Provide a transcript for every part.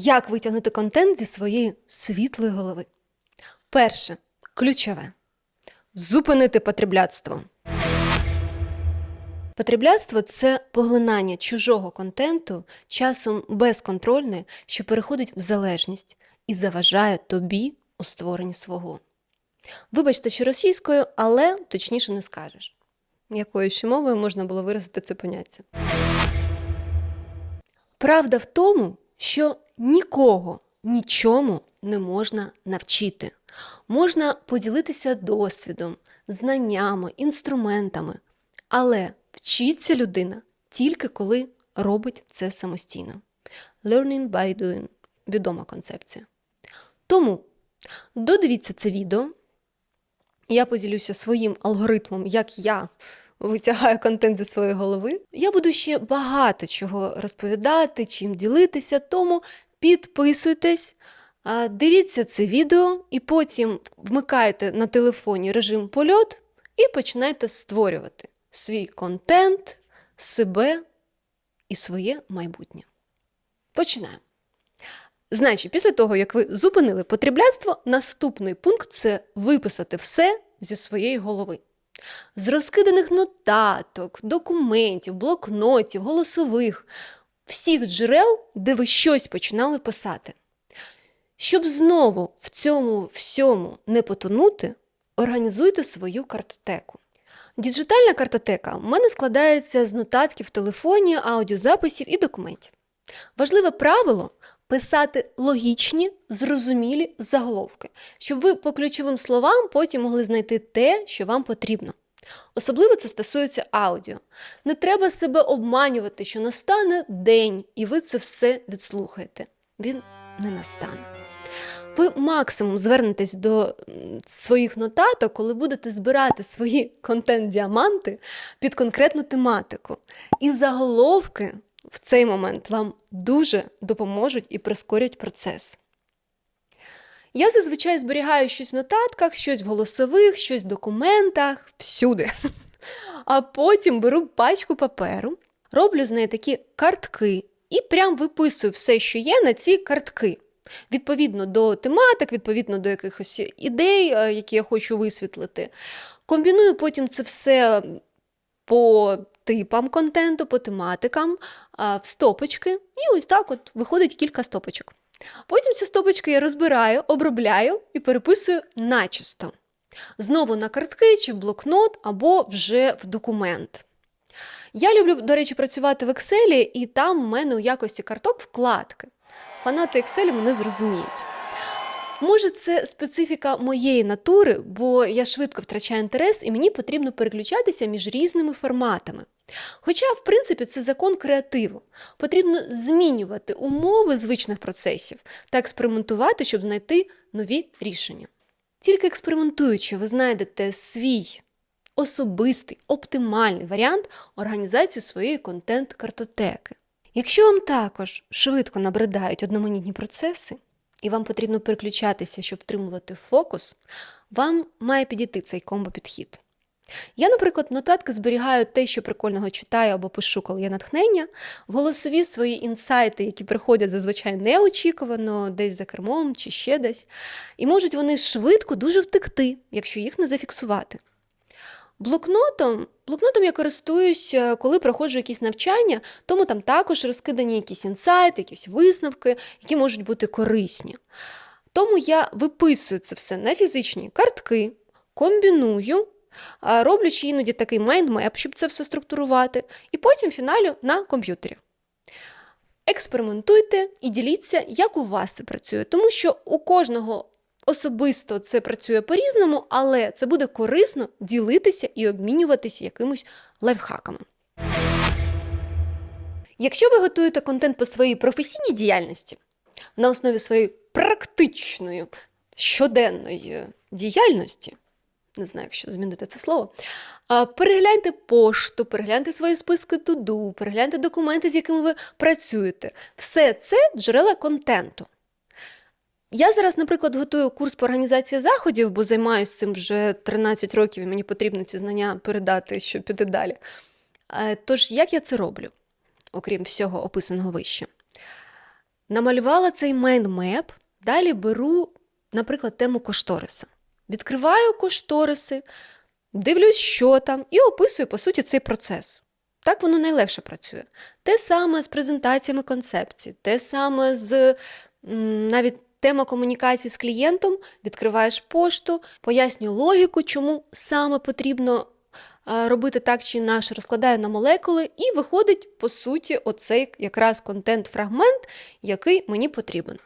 Як витягнути контент зі своєї світлої голови? Перше, ключове зупинити потребляцтво. Потребляцтво це поглинання чужого контенту часом безконтрольне, що переходить в залежність і заважає тобі у створенні свого. Вибачте, що російською, але точніше не скажеш. Якою ще мовою можна було виразити це поняття? Правда в тому, що нікого нічому не можна навчити. Можна поділитися досвідом, знаннями, інструментами, але вчиться людина тільки коли робить це самостійно. Learning by doing відома концепція. Тому додивіться це відео. Я поділюся своїм алгоритмом, як я витягаю контент зі своєї голови. Я буду ще багато чого розповідати, чим ділитися, тому підписуйтесь, дивіться це відео і потім вмикайте на телефоні режим польот і починайте створювати свій контент, себе і своє майбутнє. Починаємо. Значить, після того, як ви зупинили потребляцтво, наступний пункт це виписати все зі своєї голови. З розкиданих нотаток, документів, блокнотів, голосових, всіх джерел, де ви щось починали писати. Щоб знову в цьому всьому не потонути, організуйте свою картотеку. Діджитальна картотека в мене складається з нотатків в телефоні, аудіозаписів і документів. Важливе правило писати логічні, зрозумілі заголовки, щоб ви по ключовим словам потім могли знайти те, що вам потрібно. Особливо це стосується аудіо. Не треба себе обманювати, що настане день, і ви це все відслухаєте. Він не настане. Ви максимум звернетесь до своїх нотаток, коли будете збирати свої контент-діаманти під конкретну тематику. І заголовки в цей момент вам дуже допоможуть і прискорять процес. Я зазвичай зберігаю щось в нотатках, щось в голосових, щось в документах, всюди. А потім беру пачку паперу, роблю з неї такі картки і прям виписую все, що є на ці картки. Відповідно до тематик, відповідно до якихось ідей, е, які я хочу висвітлити. Комбіную потім це все по типам контенту, по тематикам, в стопочки, і ось так от виходить кілька стопочок. Потім ці стопочки я розбираю, обробляю і переписую начисто. Знову на картки чи в блокнот або вже в документ. Я люблю, до речі, працювати в Excel, і там в мене у якості карток вкладки. Фанати Excel мене зрозуміють. Може, це специфіка моєї натури, бо я швидко втрачаю інтерес і мені потрібно переключатися між різними форматами. Хоча, в принципі, це закон креативу. Потрібно змінювати умови звичних процесів та експериментувати, щоб знайти нові рішення. Тільки експериментуючи, ви знайдете свій особистий, оптимальний варіант організації своєї контент-картотеки. Якщо вам також швидко набридають одноманітні процеси, і вам потрібно переключатися, щоб втримувати фокус, вам має підійти цей комбо-підхід. Я, наприклад, нотатки зберігаю те, що прикольного читаю або пишу, коли є натхнення, в голосові свої інсайти, які приходять зазвичай неочікувано, десь за кермом чи ще десь, і можуть вони швидко дуже втекти, якщо їх не зафіксувати. Блокнотом, блокнотом я користуюсь, е, коли проходжу якісь навчання, тому там також розкидані якісь інсайти, якісь висновки, які можуть бути корисні. Тому я виписую це все на фізичні картки, комбіную, роблячи іноді такий майндмеп, щоб це все структурувати, і потім фіналю на комп'ютері. Експериментуйте і діліться, як у вас це працює, тому що у кожного особисто це працює по-різному, але це буде корисно ділитися і обмінюватися якимось лайфхаками. Якщо ви готуєте контент по своїй професійній діяльності на основі своєї практичної щоденної діяльності, не знаю, як ще змінити це слово, перегляньте пошту, перегляньте свої списки туду, перегляньте документи, з якими ви працюєте. Все це джерела контенту. Я зараз, наприклад, готую курс по організації заходів, бо займаюся цим вже 13 років, і мені потрібно ці знання передати, щоб піти далі. Е, Тож, як я це роблю, окрім всього описаного вище? Намалювала цей майндмеп, далі беру, наприклад, тему кошториса. Відкриваю кошториси, дивлюсь, що там, і описую, по суті, цей процес. Так воно найлегше працює. Те саме з презентаціями концепцій, те саме з навіть тема комунікації з клієнтом, відкриваєш пошту, пояснюю логіку, чому саме потрібно робити так чи інакше, розкладаю на молекули, і виходить, по суті, оцей якраз контент-фрагмент, який мені потрібен.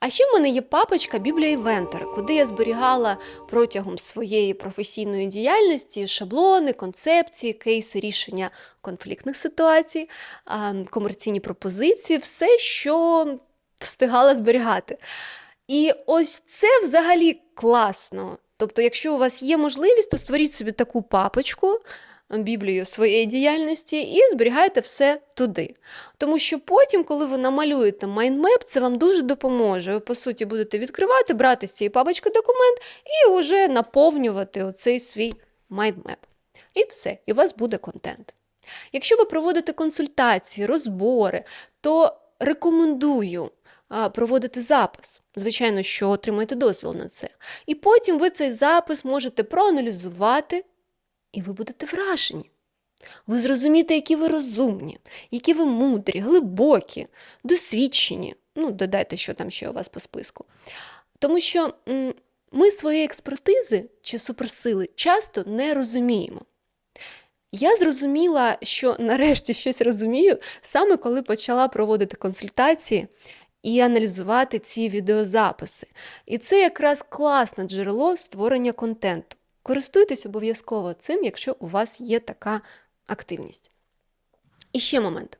А ще в мене є папочка Біблія Івентера, куди я зберігала протягом своєї професійної діяльності шаблони, концепції, кейси рішення конфліктних ситуацій, комерційні пропозиції, все, що встигала зберігати. І ось це взагалі класно. Тобто, якщо у вас є можливість, то створіть собі таку папочку. Біблію своєї діяльності і зберігайте все туди. Тому що потім, коли ви намалюєте майндмеп, це вам дуже допоможе. Ви, по суті, будете відкривати, брати з цієї папочки документ і вже наповнювати оцей свій майндмеп. І все, і у вас буде контент. Якщо ви проводите консультації, розбори, то рекомендую проводити запис. Звичайно, що отримаєте дозвіл на це. І потім ви цей запис можете проаналізувати, і ви будете вражені. Ви зрозумієте, які ви розумні, які ви мудрі, глибокі, досвідчені. Ну, додайте, що там ще у вас по списку. Тому що ми свої експертизи чи суперсили часто не розуміємо. Я зрозуміла, що нарешті щось розумію, саме коли почала проводити консультації і аналізувати ці відеозаписи. І це якраз класне джерело створення контенту. Користуйтесь обов'язково цим, якщо у вас є така активність. І ще момент.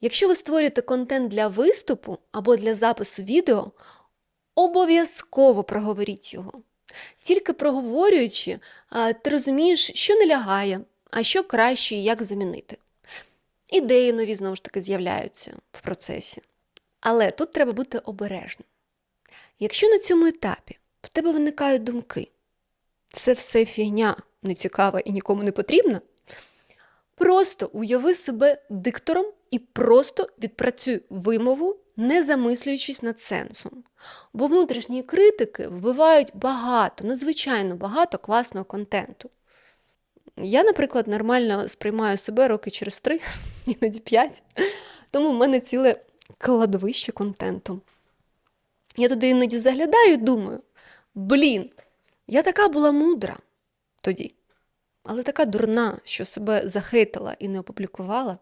Якщо ви створюєте контент для виступу або для запису відео, обов'язково проговоріть його. Тільки проговорюючи, ти розумієш, що не лягає, а що краще і як замінити. Ідеї нові, знову ж таки, з'являються в процесі. Але тут треба бути обережним. Якщо на цьому етапі в тебе виникають думки, це все фігня нецікава і нікому не потрібна, просто уяви себе диктором і просто відпрацюй вимову, не замислюючись над сенсом. Бо внутрішні критики вбивають багато, надзвичайно багато класного контенту. Я, наприклад, нормально сприймаю себе роки через три, іноді п'ять, тому в мене ціле кладовище контенту. Я туди іноді заглядаю і думаю: блін, я така була мудра тоді, але така дурна, що себе захейтила і не опублікувала.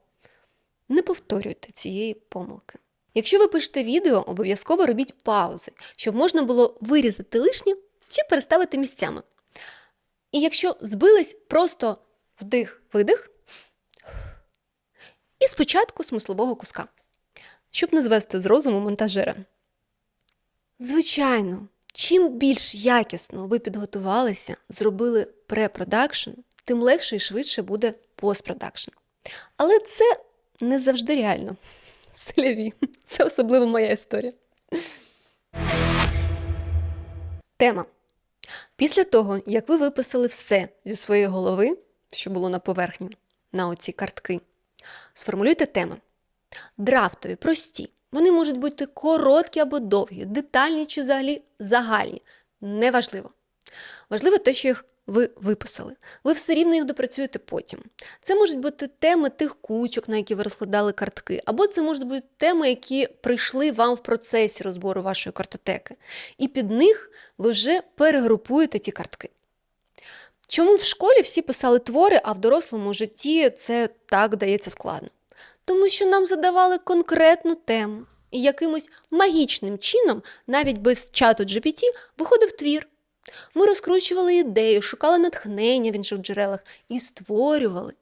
Не повторюйте цієї помилки. Якщо ви пишете відео, обов'язково робіть паузи, щоб можна було вирізати лишнє чи переставити місцями. І якщо збились, просто вдих-видих і спочатку смислового куска, щоб не звести з розуму монтажера. Звичайно, чим більш якісно ви підготувалися, зробили препродакшн, тим легше і швидше буде постпродакшн. Але це не завжди реально. Селяві. Це особливо моя історія. Тема. Після того, як ви виписали все зі своєї голови, що було на поверхні, на оці картки, сформулюйте теми. Драфтові, прості. Вони можуть бути короткі або довгі, детальні чи взагалі загальні. Неважливо. Важливо те, що їх ви виписали. Ви все рівно їх допрацюєте потім. Це можуть бути теми тих кучок, на які ви розкладали картки, або це можуть бути теми, які прийшли вам в процесі розбору вашої картотеки. І під них ви вже перегрупуєте ті картки. Чому в школі всі писали твори, а в дорослому житті це так дається складно? Тому що нам задавали конкретну тему, і якимось магічним чином, навіть без чату GPT, виходив твір. Ми розкручували ідею, шукали натхнення в інших джерелах і створювали.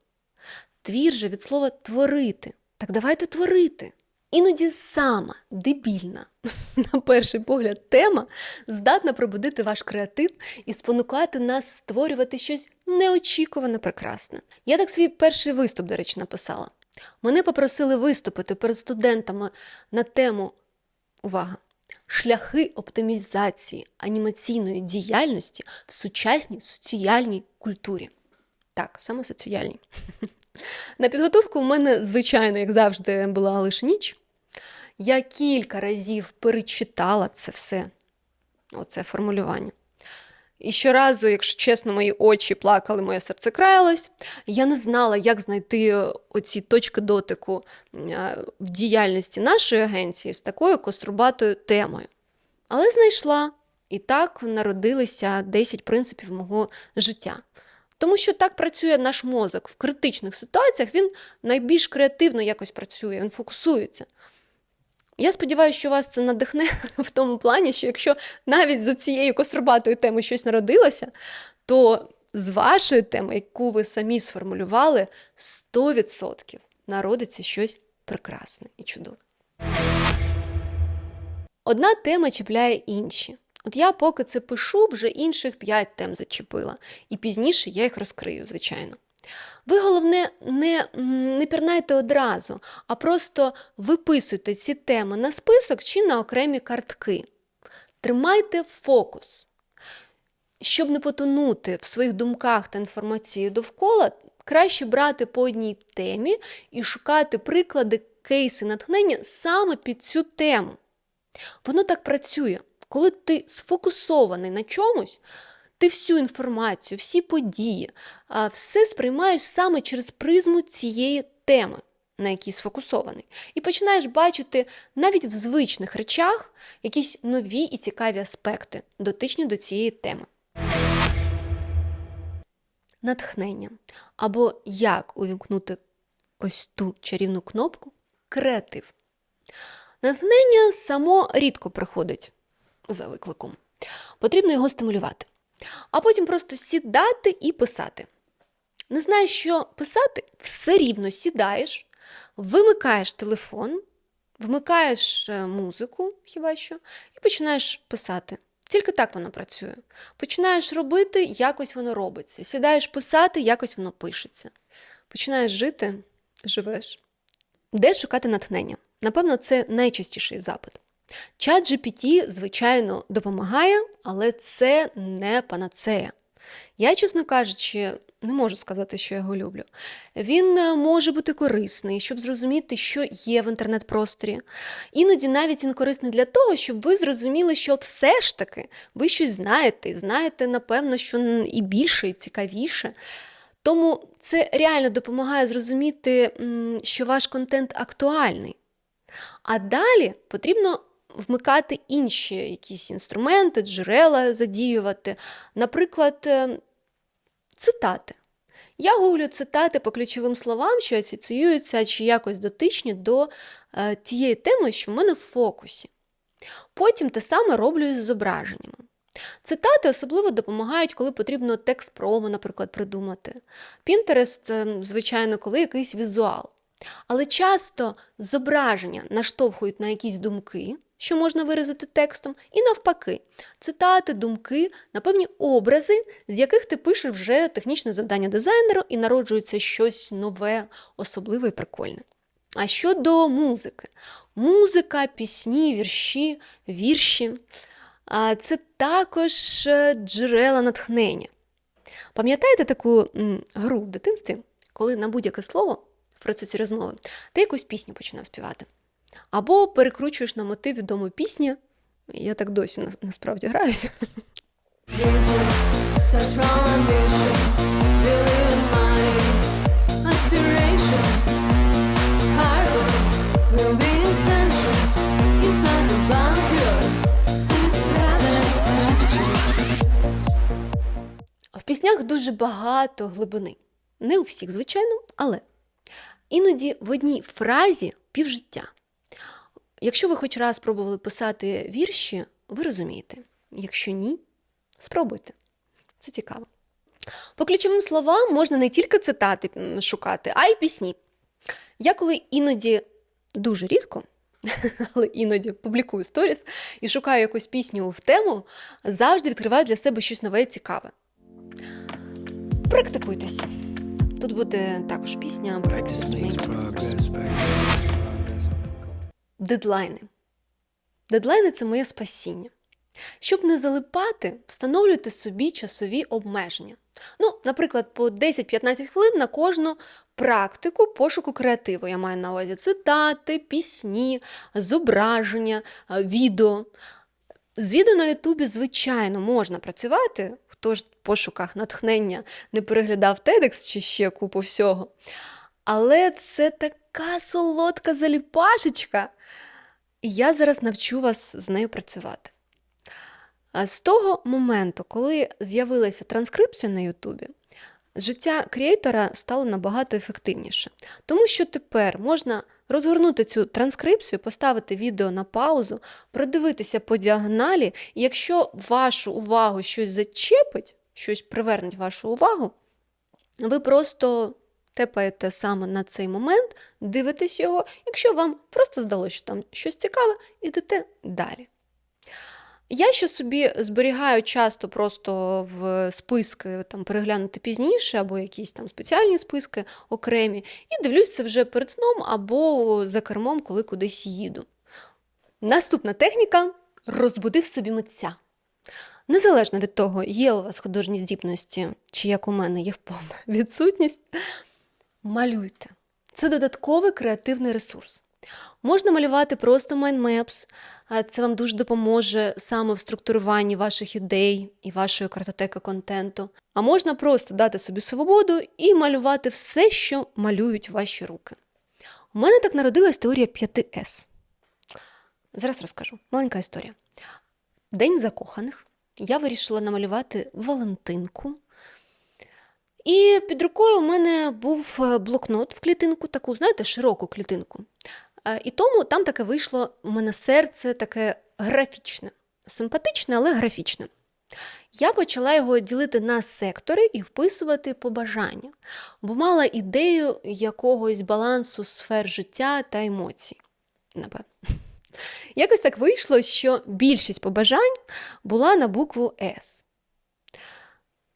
Твір же від слова творити. Так давайте творити. Іноді сама дебільна, на перший погляд, тема здатна пробудити ваш креатив і спонукати нас створювати щось неочікувано прекрасне. Я так свій перший виступ, до речі, написала. Мене попросили виступити перед студентами на тему увага! Шляхи оптимізації анімаційної діяльності в сучасній соціальній культурі. Так, саме соціальній. На підготовку у мене, звичайно, як завжди, була лише ніч. Я кілька разів перечитала це все, оце формулювання. І щоразу, якщо чесно, мої очі плакали, моє серце краялось. Я не знала, як знайти оці точки дотику е, в діяльності нашої агенції з такою кострубатою темою. Але знайшла. І так народилися 10 принципів мого життя. Тому що так працює наш мозок. В критичних ситуаціях він найбільш креативно якось працює, він фокусується. Я сподіваюся, що вас це надихне в тому плані, що якщо навіть з цієї кострубатої теми щось народилося, то з вашої теми, яку ви самі сформулювали, 100% народиться щось прекрасне і чудове. Одна тема чіпляє інші. От я поки це пишу, вже інших 5 тем зачепила, і пізніше я їх розкрию, звичайно. Ви головне не, не пірнайте одразу, а просто виписуйте ці теми на список чи на окремі картки. Тримайте фокус. Щоб не потонути в своїх думках та інформації довкола, краще брати по одній темі і шукати приклади, кейси натхнення саме під цю тему. Воно так працює. Коли ти сфокусований на чомусь, ти всю інформацію, всі події, все сприймаєш саме через призму цієї теми, на якій сфокусований. І починаєш бачити навіть в звичних речах якісь нові і цікаві аспекти, дотичні до цієї теми. Натхнення. Або як увімкнути ось ту чарівну кнопку креатив. Натхнення само рідко приходить за викликом. Потрібно його стимулювати. А потім просто сідати і писати. Не знаєш, що писати, все рівно сідаєш, вимикаєш телефон, вмикаєш е, музику, хіба що, і починаєш писати. Тільки так воно працює. Починаєш робити, якось воно робиться. Сідаєш писати, якось воно пишеться. Починаєш жити, живеш. Де шукати натхнення? Напевно, це найчастіший запит. Чат GPT, звичайно, допомагає, але це не панацея. Я, чесно кажучи, не можу сказати, що я його люблю. Він е, може бути корисний, щоб зрозуміти, що є в інтернет-просторі. Іноді навіть він корисний для того, щоб ви зрозуміли, що все ж таки ви щось знаєте, знаєте, напевно, що і більше, і цікавіше. Тому це реально допомагає зрозуміти, що ваш контент актуальний. А далі потрібно вмикати інші якісь інструменти, джерела задіювати. Наприклад, е, цитати. Я гуглю цитати по ключовим словам, що асоціюються чи якось дотичні до е, тієї теми, що в мене в фокусі. Потім те саме роблю із зображеннями. Цитати особливо допомагають, коли потрібно текст промо, наприклад, придумати. Пінтерест, е, звичайно, коли якийсь візуал. Але часто зображення наштовхують на якісь думки, що можна виразити текстом, і навпаки, цитати, думки на певні образи, з яких ти пишеш вже технічне завдання дизайнеру і народжується щось нове, особливе і прикольне. А щодо музики, музика, пісні, вірші, вірші це також е, джерела натхнення. Пам'ятаєте таку гру в дитинстві, коли на будь-яке слово процесі розмови ти якусь пісню починав співати? Або перекручуєш на мотив відому пісні. Я так досі на- насправді граюся. Your В піснях дуже багато глибини. Не у всіх, звичайно, але іноді в одній фразі півжиття. Якщо ви хоч раз пробували писати вірші, ви розумієте. Якщо ні, спробуйте. Це цікаво. По ключовим словам можна не тільки цитати шукати, а й пісні. Я коли іноді дуже рідко, але іноді публікую сторіс і шукаю якусь пісню в тему, завжди відкриваю для себе щось нове і цікаве. Практикуйтесь. Тут буде також пісня про. Дедлайни. Дедлайни це моє спасіння. Щоб не залипати, встановлюйте собі часові обмеження. Ну, наприклад, по 10-15 хвилин на кожну практику пошуку креативу. Я маю на увазі цитати, пісні, зображення, е, відео. З відео на Ютубі, звичайно, можна працювати. Хто ж в пошуках натхнення не переглядав TEDx чи ще купу всього. Але це така солодка заліпашечка. І я зараз навчу вас з нею працювати. З того моменту, коли з'явилася транскрипція на Ютубі, життя креатора стало набагато ефективніше. Тому що тепер можна розгорнути цю транскрипцію, поставити відео на паузу, продивитися по діагоналі, і якщо вашу увагу щось зачепить, щось привернуть вашу увагу, ви просто тепаєте саме на цей момент, дивитесь його, якщо вам просто здалося, що там щось цікаве, ідете далі. Я ще собі зберігаю часто просто в списки там переглянути пізніше, або якісь там спеціальні списки окремі, і дивлюсь це вже перед сном або за кермом, коли кудись їду. Наступна техніка розбудив собі митця. Незалежно від того, є у вас художні здібності, чи як у мене є повна відсутність, малюйте. Це додатковий креативний ресурс. Можна малювати просто а це вам дуже допоможе саме в структуруванні ваших ідей і вашої картотеки контенту. А можна просто дати собі свободу і малювати все, що малюють ваші руки. У мене так народилась теорія 5С. Зараз розкажу. Маленька історія. День закоханих. Я вирішила намалювати Валентинку. І під рукою у мене був е, блокнот в клітинку, таку, знаєте, широку клітинку. Е, І тому там таке вийшло у мене серце таке графічне, симпатичне, але графічне. Я почала його ділити на сектори і вписувати побажання, бо мала ідею якогось балансу сфер життя та емоцій. Напевно. Якось так вийшло, що більшість побажань була на букву С.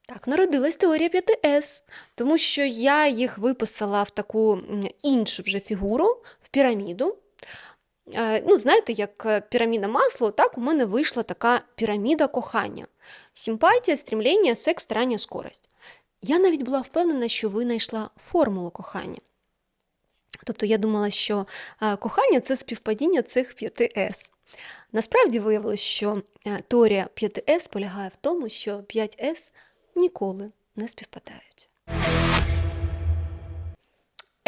Так, народилась теорія 5С, тому що я їх виписала в таку іншу вже фігуру, піраміду. Е, Ну, знаєте, як е, піраміда масло, так у мене вийшла така піраміда кохання. Симпатія, стрімління, секс, старання, скорость. Я навіть була впевнена, що винайшла формулу кохання. Тобто я думала, що е, кохання це співпадіння цих 5С. Насправді виявилось, що теорія 5С полягає в тому, що 5С ніколи не співпадають.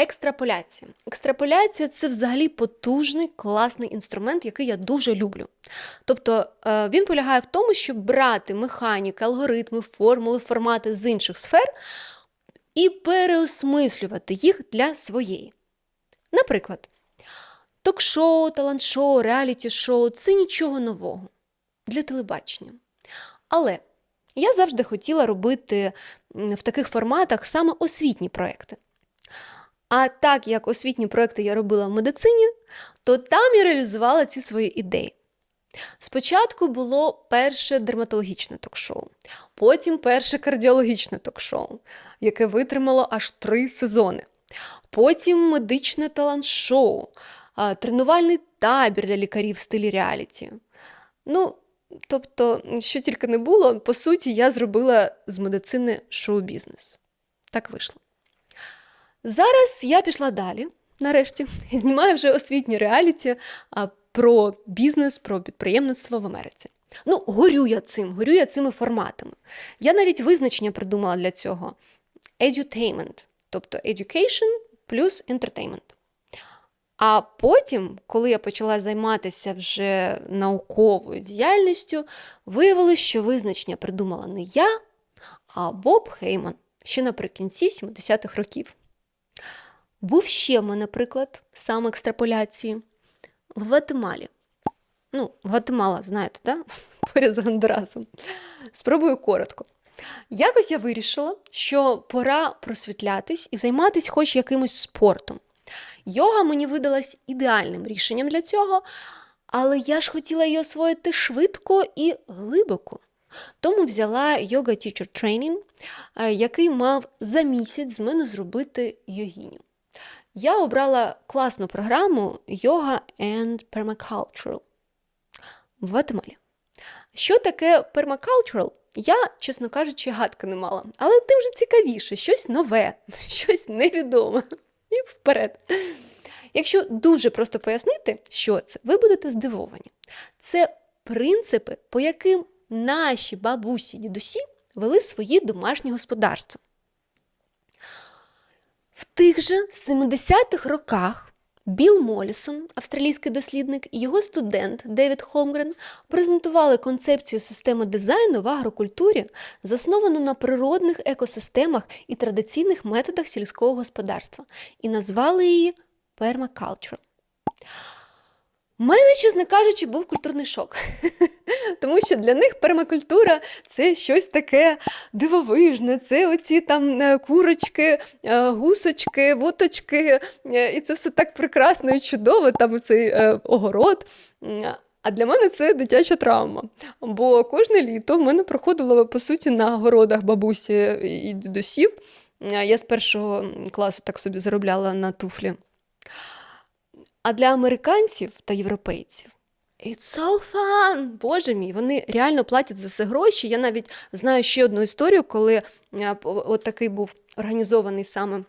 Екстраполяція. Екстраполяція це взагалі потужний, класний інструмент, який я дуже люблю. Тобто е, він полягає в тому, щоб брати механіки, алгоритми, формули, формати з інших сфер і переосмислювати їх для своєї. Наприклад, ток-шоу, талант-шоу, реаліті-шоу це нічого нового для телебачення. Але я завжди хотіла робити в таких форматах саме освітні проекти. А так як освітні проекти я робила в медицині, то там я реалізувала ці свої ідеї. Спочатку було перше дерматологічне ток-шоу, потім перше кардіологічне ток-шоу, яке витримало аж три сезони. Потім медичне талант-шоу, тренувальний табір для лікарів в стилі реаліті. Ну, тобто, що тільки не було, по суті, я зробила з медицини шоу-бізнес. Так вийшло. Зараз я пішла далі, нарешті, знімаю вже освітні реаліті про бізнес, про підприємництво в Америці. Ну, горю я цим, горю я цими форматами. Я навіть визначення придумала для цього: edutainment, тобто education плюс entertainment. А потім, коли я почала займатися вже науковою діяльністю, виявилось, що визначення придумала не я, а Боб Хейман ще наприкінці 70-х років. Був ще в мене приклад саме екстраполяції в Гватемалі. Ну, Гватемала, знаєте, да? поряд з Гондурасом. Спробую коротко. Якось я вирішила, що пора просвітлятись і займатися хоч якимось спортом. Йога мені видалась ідеальним рішенням для цього, але я ж хотіла її освоїти швидко і глибоко. Тому взяла йога Teacher Training, який мав за місяць з мене зробити йогіню. Я обрала класну програму Yoga and Permaculture в Гватемалі. Що таке permacultural? Я, чесно кажучи, гадки не мала. Але тим же цікавіше, щось нове, щось невідоме. І вперед. Якщо дуже просто пояснити, що це, ви будете здивовані. Це принципи, по яким наші бабусі, дідусі вели свої домашні господарства. В тих же 70-х роках Білл Молісон, австралійський дослідник, і його студент Девід Холмгрен презентували концепцію системи дизайну в агрокультурі, засновану на природних екосистемах і традиційних методах сільського господарства, і назвали її пермакалчур. У мене, чесно кажучи, був культурний шок. Тому що для них пермакультура це щось таке дивовижне. Це оці там е, курочки, е, гусочки, вуточки, е, і це все так прекрасно і чудово, там цей огород. А для мене це дитяча травма. Бо кожне літо в мене проходило по суті на городах бабусі і дідусів. Я з першого класу так собі заробляла на туфлі. А для американців та європейців It's so fun! Боже мій, вони реально платять за це гроші. Я навіть знаю ще одну історію, коли е, от такий був організований саме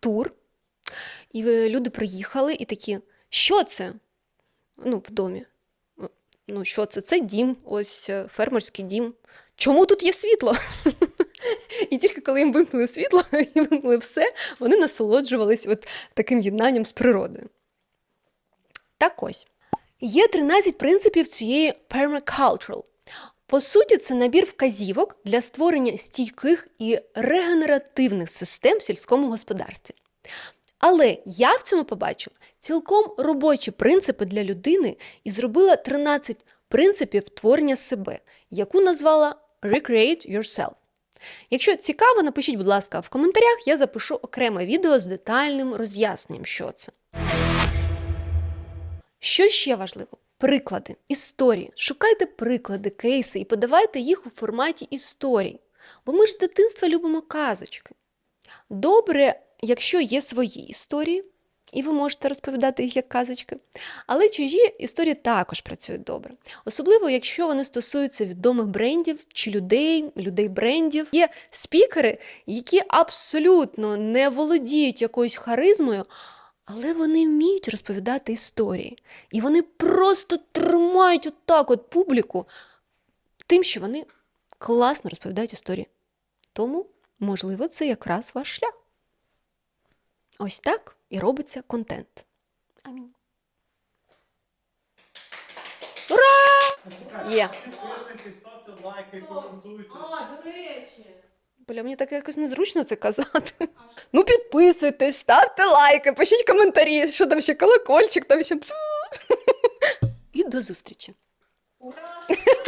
тур, і е, люди приїхали і такі, що це? Ну, в домі. «Е, Ну, що це? Це дім, ось фермерський дім. Чому тут є світло? І тільки коли їм вимкнули світло і вимкнули все, вони насолоджувались от таким єднанням з природою. Так ось. Є 13 принципів цієї permacultural. По суті, це набір вказівок для створення стійких і регенеративних систем в сільському господарстві. Але я в цьому побачила цілком робочі принципи для людини і зробила 13 принципів творення себе, яку назвала Recreate Yourself. Якщо цікаво, напишіть, будь ласка, в коментарях, я запишу окреме відео з детальним роз'ясненням, що це. Що ще важливо? Приклади, історії. Шукайте приклади, кейси і подавайте їх у форматі історій. Бо ми ж з дитинства любимо казочки. Добре, якщо є свої історії, і ви можете розповідати їх як казочки. Але чужі історії також працюють добре. Особливо, якщо вони стосуються відомих брендів чи людей, людей брендів. Є спікери, які абсолютно не володіють якоюсь харизмою, але вони вміють розповідати історії. І вони просто тримають отак от публіку тим, що вони класно розповідають історії. Тому, можливо, це якраз ваш шлях. Ось так і робиться контент. Амінь. Ура! Є. Підписуйтесь, ставте лайки, коментуйте. А, до речі. Бля, мені так якось незручно це казати. Ну, підписуйтесь, ставте лайки, пишіть коментарі, що там ще колокольчик, там ще. І до зустрічі. Ура!